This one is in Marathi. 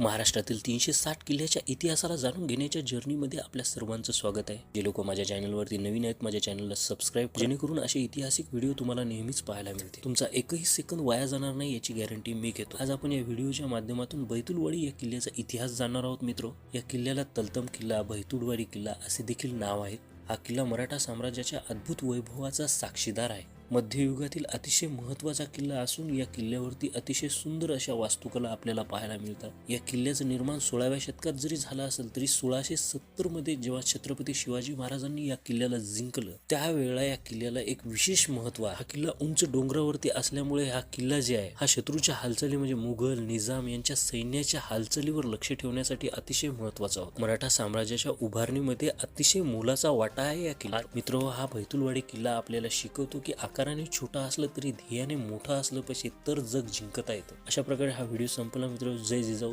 महाराष्ट्रातील तीनशे साठ किल्ल्याच्या इतिहासाला जाणून घेण्याच्या जर्नीमध्ये आपल्या सर्वांचं स्वागत आहे. जे लोक माझ्या चॅनलवरती नवीन आहेत माझ्या चॅनलला सबस्क्राईब जेणेकरून असे ऐतिहासिक व्हिडिओ तुम्हाला नेहमीच पाहायला मिळते तुमचा एकही सेकंद वाया जाणार नाही याची गॅरंटी मी घेतो. आज आपण या व्हिडिओच्या माध्यमातून बैतुलवाडी या किल्ल्याचा इतिहास जाणणार आहोत मित्र. या किल्ल्याला तलतम किल्ला बैतुलवाडी किल्ला असे देखील नाव आहे हा किल्ला मराठा साम्राज्याच्या अद्भुत वैभवाचा साक्षीदार आहे. मध्ययुगातील अतिशय महत्त्वाचा किल्ला असून या किल्ल्यावरती अतिशय सुंदर अशा वास्तुकला आपल्याला पाहायला मिळतात. या किल्ल्याचं निर्माण सोळाव्या शतकात जरी झालं असेल तरी सोळाशे सत्तरमध्ये जेव्हा छत्रपती शिवाजी महाराजांनी या किल्ल्याला जिंकलं त्यावेळेला या किल्ल्याला एक विशेष महत्त्व हा किल्ला उंच डोंगरावरती असल्यामुळे हा किल्ला जे आहे हा शत्रूच्या हालचाली म्हणजे मुघल निजाम यांच्या सैन्याच्या हालचालीवर लक्ष ठेवण्यासाठी अतिशय महत्त्वाचा होता. मराठा साम्राज्याच्या उभारणीमध्ये अतिशय मोलाचा वाटा आहे या किल्ला. मित्र हा बैतुलवाडी किल्ला आपल्याला शिकवतो की आकाराने छोटा असलं तरी ध्येयाने मोठा असलं पाहिजे तर जग जिंकता येतं. अशा प्रकारे हा व्हिडिओ संपला मित्र जय जिजाऊ.